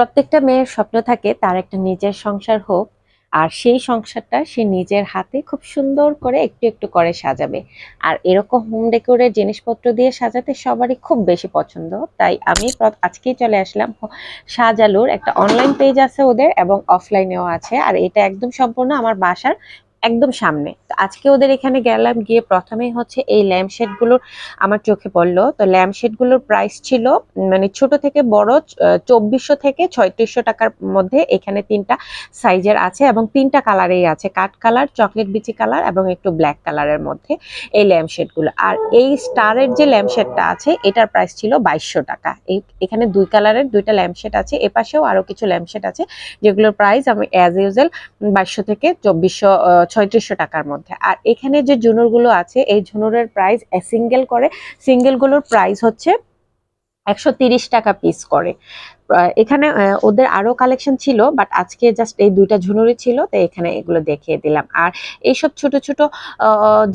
প্রত্যেকটা মেয়ের স্বপ্ন থাকে তার একটা নিজের সংসার হোক, আর সেই সংসারটা সে নিজের হাতে খুব সুন্দর করে একটু একটু করে সাজাবে। আর এরকম হোম ডেকোরের জিনিসপত্র দিয়ে সাজাতে সবারই খুব বেশি পছন্দ, তাই আমি আজকেই চলে আসলাম সাজালুর একটা অনলাইন পেজ আছে ওদের এবং অফলাইনেও আছে, আর এটা একদম সম্পূর্ণ আমার বাসার একদম সামনে। তো আজকে ওদের এখানে গেলাম, গিয়ে প্রথমেই হচ্ছে এই ল্যাম্পশেডগুলোর আমার চোখে পড়ল। তো ল্যাম্পশেডগুলোর প্রাইস ছিল মানে ছোট থেকে বড় চব্বিশশো থেকে ছয়ত্রিশশো টাকার মধ্যে এখানে তিনটা সাইজের আছে এবং তিনটা কালারেই আছে। কাঠ কালার চকলেট বিচি কালার এবং একটু ব্ল্যাক কালারের মধ্যে এই ল্যাম্পশেডগুলো আর এই স্টারের যে ল্যাম্পশেডটা আছে, এটার প্রাইস ছিল বাইশশো টাকা। এই, এখানে দুই কালারের দুইটা ল্যাম্পশেড আছে, এপাশেও আরও কিছু ল্যাম্পশেড আছে, যেগুলোর প্রাইস আমি অ্যাজ ইউজুয়াল বাইশশো থেকে চব্বিশশো ছয়ত্রিশশো টাকার মধ্যে। আর এখানে যে ঝুনুরগুলো আছে, এই ঝুনুরের প্রাইস সিঙ্গেল করে। সিঙ্গেলগুলোর প্রাইস হচ্ছে একশো টাকা পিস করে। এখানে ওদের আরও কালেকশন ছিল বাট আজকে জাস্ট এই দুইটা ঝুনুরি ছিল, তো এখানে এগুলো দেখিয়ে দিলাম। আর এইসব ছোট ছোট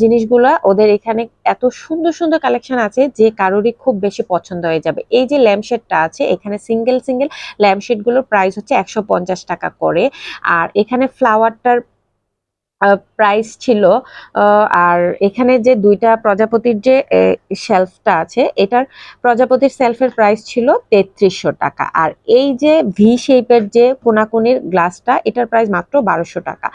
জিনিসগুলো ওদের এখানে এত সুন্দর সুন্দর কালেকশন আছে যে কারোরই খুব বেশি পছন্দ হয়ে যাবে। এই যে ল্যাম্পশেডটা আছে, এখানে সিঙ্গেল সিঙ্গেল ল্যাম্পশেডগুলোর প্রাইস হচ্ছে একশো পঞ্চাশ টাকা করে। আর এখানে ফ্লাওয়ারটার প্রাইস ছিল আর এখানে যে দুইটা প্রজাপতির যে শেলফটা আছে, এটার প্রজাপতির সেলফের প্রাইস ছিল তেত্রিশশো টাকা। আর এই যে ভি শেপের যে কোনাকুনির গ্লাসটা এটার প্রাইস মাত্র বারোশো টাকা।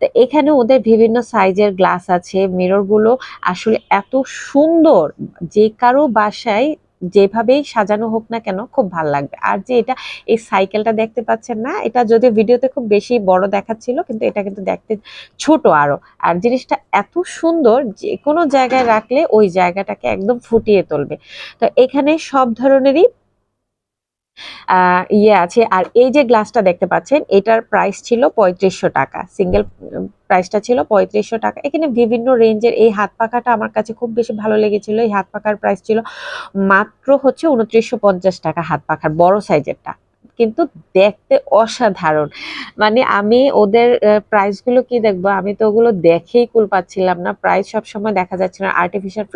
তো এখানে ওদের বিভিন্ন সাইজের গ্লাস আছে মিররগুলো আসলে এত সুন্দর, যে কারও বাসায় যেভাবেই সাজানো হোক না কেন খুব ভালো লাগবে। আর যে এটা, এই সাইকেলটা দেখতে পাচ্ছেন না, এটা যদি ভিডিওতে খুব বেশি বড় দেখাচ্ছিল, কিন্তু এটা কিন্তু দেখতে ছোট আরও। আর জিনিসটা এত সুন্দর যে কোনো জায়গায় রাখলে ওই জায়গাটাকে একদম ফুটিয়ে তুলবে। তো এখানে সব ধরনেরই ইয়ে আছে। আর এই যে গ্লাসটা দেখতে পাচ্ছেন, এটার প্রাইস ছিল পঁয়ত্রিশশো টাকা। সিঙ্গেল প্রাইসটা ছিল পঁয়ত্রিশশো টাকা। এখানে বিভিন্ন রেঞ্জের এই হাত পাখাটা আমার কাছে খুব বেশি ভালো লেগেছিল। এই হাত পাখার প্রাইস ছিল মাত্র হচ্ছে উনত্রিশশো পঞ্চাশ টাকা হাত পাখার, বড় সাইজেরটা কিন্তু দেখতে অসাধারণ। মানে আমি ওদের প্রাইসগুলো কি দেখব? আমি তো ওগুলো দেখেই কুল পাচ্ছিলাম না। প্রাইস সবসময় দেখা যাচ্ছে না। আর্টিফিশিয়াল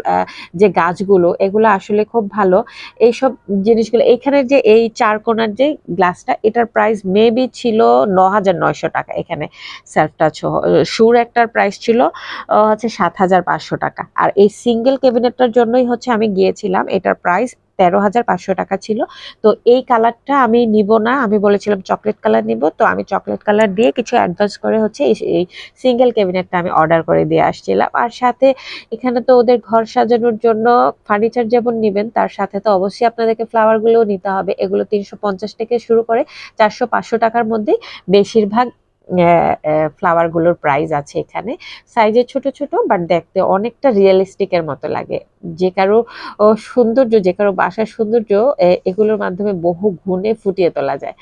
যে গাছগুলো, এগুলো আসলে খুব ভালো। এইসব জিনিসগুলো এইখানের যে এই চার কোনার যে গ্লাসটা এটার প্রাইস মেবি ছিল ন হাজার নয়শো টাকা এখানে। সেলফ টাচ সুর একটার প্রাইস ছিল হচ্ছে সাত হাজার পাঁচশো টাকা। আর এই সিঙ্গেল ক্যাবিনেটটার জন্যই হচ্ছে আমি গিয়েছিলাম। এটার প্রাইস তেরো হাজার পাঁচশো টাকা ছিল। তো এই কালারটা আমি নিব না, আমি বলেছিলাম চকলেট কালার নিব, তো আমি চকলেট কালার দিয়ে কিছু অ্যাডভান্স করে হচ্ছে এই- সিঙ্গেল ক্যাবিনেটটা আমি অর্ডার করে দিয়ে আসছিলাম। আর সাথে এখানে তো ওদের ঘর সাজানোর জন্য ফার্নিচার যেমন নেবেন, তার সাথে তো অবশ্যই আপনাদেরকে ফ্লাওয়ারগুলোও নিতে হবে। এগুলো তিনশো পঞ্চাশ থেকে শুরু করে চারশো পাঁচশো টাকার মধ্যেই বেশিরভাগ ফ্লাওয়ারগুলোর প্রাইস আছে এখানে। সাইজে ছোট ছোট বাট দেখতে অনেকটা রিয়েলিস্টিকের মতো লাগে। যে কারও সৌন্দর্য, যে কারও বাসার সৌন্দর্য এগুলোর মাধ্যমে বহু গুণে ফুটিয়ে তোলা যায়।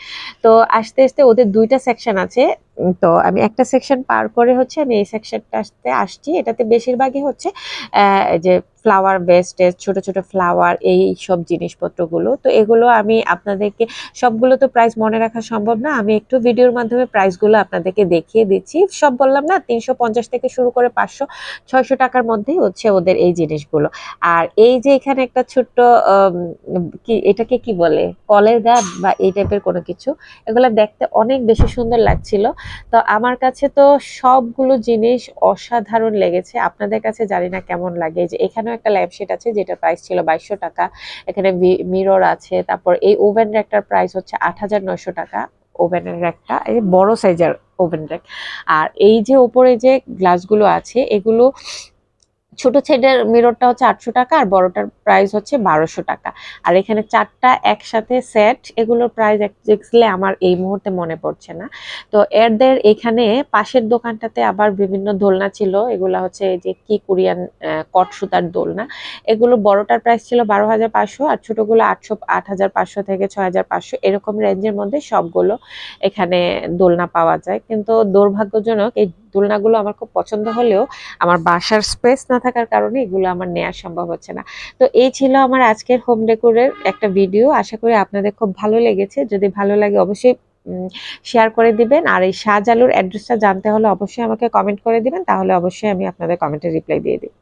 তো আস্তে আস্তে ওদের দুইটা সেকশন আছে। তো আমি একটা সেকশন পার করে হচ্ছে আমি এই সেকশনটা আসতে আসছি। এটাতে বেশিরভাগই হচ্ছে যে ফ্লাওয়ার বেস্টেজ ছোট ছোট ফ্লাওয়ার এই সব জিনিসপত্রগুলো। তো এগুলো আমি আপনাদেরকে, সবগুলো তো প্রাইস মনে রাখা সম্ভব না। আমি একটু ভিডিওর মাধ্যমে প্রাইসগুলো আপনাদেরকে দেখিয়ে দিচ্ছি। সব বললাম না, তিনশো পঞ্চাশ থেকে শুরু করে পাঁচশো, ছয়শো টাকার মধ্যেই হচ্ছে ওদের এই জিনিসগুলো। আর এই যে এখানে একটা ছোট্ট কি, এটাকে কি বলে? কলের গাছ বা এই টাইপের কোনো কিছু, এগুলো দেখতে অনেক বেশি সুন্দর লাগছিল। তো আমার কাছে তো সবগুলো জিনিস অসাধারণ লেগেছে। আপনাদের কাছে জানি না কেমন লাগে। যে এখানেও একটা ল্যাম্পশেড আছে যেটার প্রাইস ছিল বাইশশো টাকা। এখানে মিরর আছে, তারপর এই ওভেন র্যাকটার প্রাইস হচ্ছে আট হাজার নয়শো টাকা। ওভেনের র্যাকটা এই বড় সাইজের ওভেন র্যাক আর এই যে ওপরে যে গ্লাসগুলো আছে, এগুলো ছোট ছেলের মিররটা হচ্ছে আটশো টাকা আর বড়টার প্রাইস হচ্ছে বারোশো টাকা। আর এখানে চারটা একসাথে সেট এগুলোর প্রাইস এক্সাক্টলি আমার এই মুহূর্তে মনে পড়ছে না। তো এরদের এখানে পাশের দোকানটাতে আবার বিভিন্ন দোলনা ছিল, এগুলো হচ্ছে যে কি কোরিয়ান কট সুতার দোলনা। এগুলো বড়টার প্রাইস ছিল বারো হাজার পাঁচশো আর ছোটোগুলো আটশো, আট হাজার পাঁচশো থেকে ছয় হাজার পাঁচশো, এরকম রেঞ্জের মধ্যে সবগুলো এখানে দোলনা পাওয়া যায়। কিন্তু দুর্ভাগ্যজনক এই দোলনাগুলো আমার খুব পছন্দ হলেও আমার বাসার স্পেস না থাকার কারণে এগুলো আমার নেওয়া সম্ভব হচ্ছে না। তো এই ছিল আমার আজকের হোম ডেকোরের একটা ভিডিও আশা করি আপনাদের খুব ভালো লেগেছে। যদি ভালো লাগে অবশ্যই শেয়ার করে দিবেন। আর এই শাহজালুর অ্যাড্রেসটা জানতে হলে অবশ্যই আমাকে কমেন্ট করে দিবেন। তাহলে অবশ্যই আমি আপনাদের কমেন্টে রিপ্লাই দিয়ে দিই।